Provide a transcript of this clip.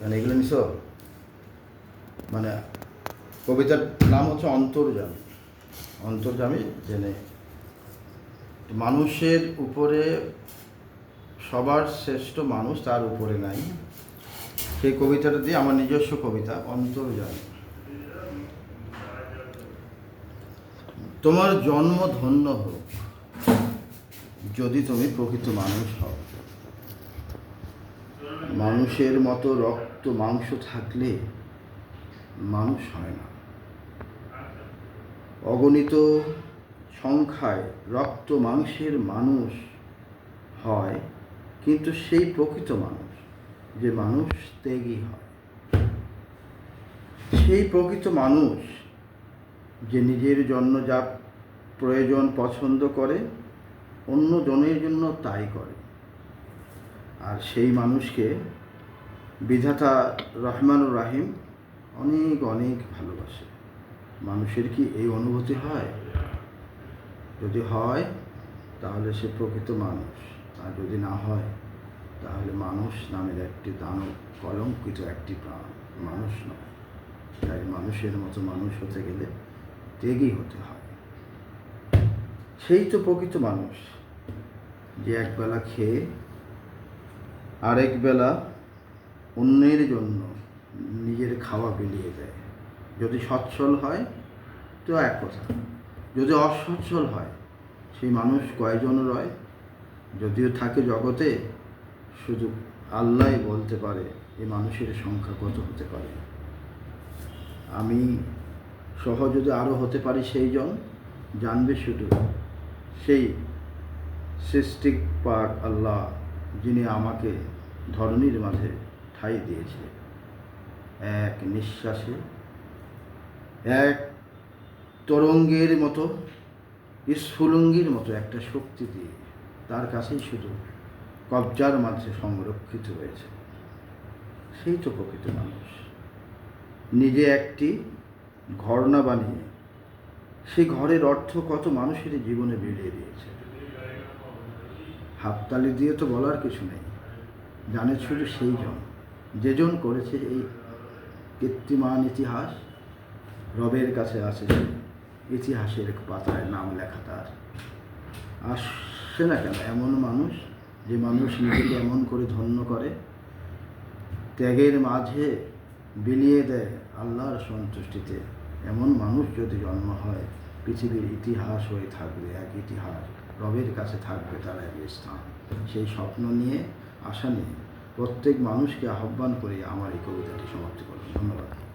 মানে এগুলো নিছ? মানে কবিতার নাম হচ্ছে অন্তর্জামী। অন্তর্জামী জেনে। মানুষের উপরে সবার শ্রেষ্ঠ মানুষ তার উপরে নাই। সেই কবিতাটা দিয়ে আমার নিজস্ব কবিতা, অন্তর্জামী। তোমার জন্ম ধন্য হোক, যদি তুমি প্রকৃত মানুষ হও। মানুষের মতো রক্ত মাংস থাকলে মানুষ হয় না। অগণিত সংখ্যায় রক্ত মাংসের মানুষ হয়, কিন্তু সেই প্রকৃত মানুষ যে মানুষ ত্যাগী হয়। সেই প্রকৃত মানুষ যে নিজের জন্য যা প্রয়োজন পছন্দ করে অন্য জনের জন্য তাই করে। আর সেই মানুষকে বিধাতা রহমানুর রাহিম অনেক অনেক ভালোবাসে। মানুষের কি এই অনুভূতি হয়? যদি হয়, তাহলে সে প্রকৃত মানুষ। আর যদি না হয়, তাহলে মানুষ নামের একটি দানব, কলঙ্কিত একটি প্রাণ। মানুষ নয়। তাই মানুষের মতো মানুষ হতে গেলে ত্যাগী হতে হয়। সেই তো প্রকৃত মানুষ। যে একবেলা খেয়ে আরেক বেলা অন্যের জন্য নিজের খাওয়া বিলিয়ে দেয়। যদি সচ্ছল হয়, তো এক কথা। যদি অসচ্ছল হয়, সেই মানুষ কয়জন রয়? যদিও থাকে জগতে শুধু আল্লাহ বলতে পারে এই মানুষের সংখ্যা কত হতে পারে। আমি সহ যদি আরও হতে পারি সেই জন জানবে শুধু সেই সৃষ্টিক পাক আল্লাহ যিনি আমাকে ধরনীর মাঝে ঠাই দিয়েছে এক নিঃশ্বাসে, এক তরঙ্গের মতো, স্ফুলঙ্গির মতো একটা শক্তি দিয়ে তার কাছেই শুধু কবজার মাঝে সংরক্ষিত হয়েছে। সেই তো প্রকৃত মানুষ। নিজে একটি ঘর না বানিয়ে সেই ঘরের অর্থ কত মানুষের জীবনে বেরিয়ে দিয়েছে। হাততালি দিয়ে তো বলার কিছু নেই। জানে শুধু সেই জন যেজন করেছে এই কীর্তিমান ইতিহাস, রবের কাছে আছে ইতিহাসের পাতায় নাম লেখা তার। আসছে না কেন এমন মানুষ যে মানুষ নিজেকে এমন করে ধন্য করে? ত্যাগের মাঝে বিলিয়ে দেয় আল্লাহর সন্তুষ্টিতে। এমন মানুষ যদি জন্ম হয়, পৃথিবীর ইতিহাস হয়ে থাকবে এক ইতিহাস। রবের কাছে থাকবে তারা এক স্থান। সেই স্বপ্ন নিয়ে, আশা নিয়ে প্রত্যেক মানুষকে আহ্বান করে আমার এই কবিতাটি সমাপ্তি করলাম। ধন্যবাদ।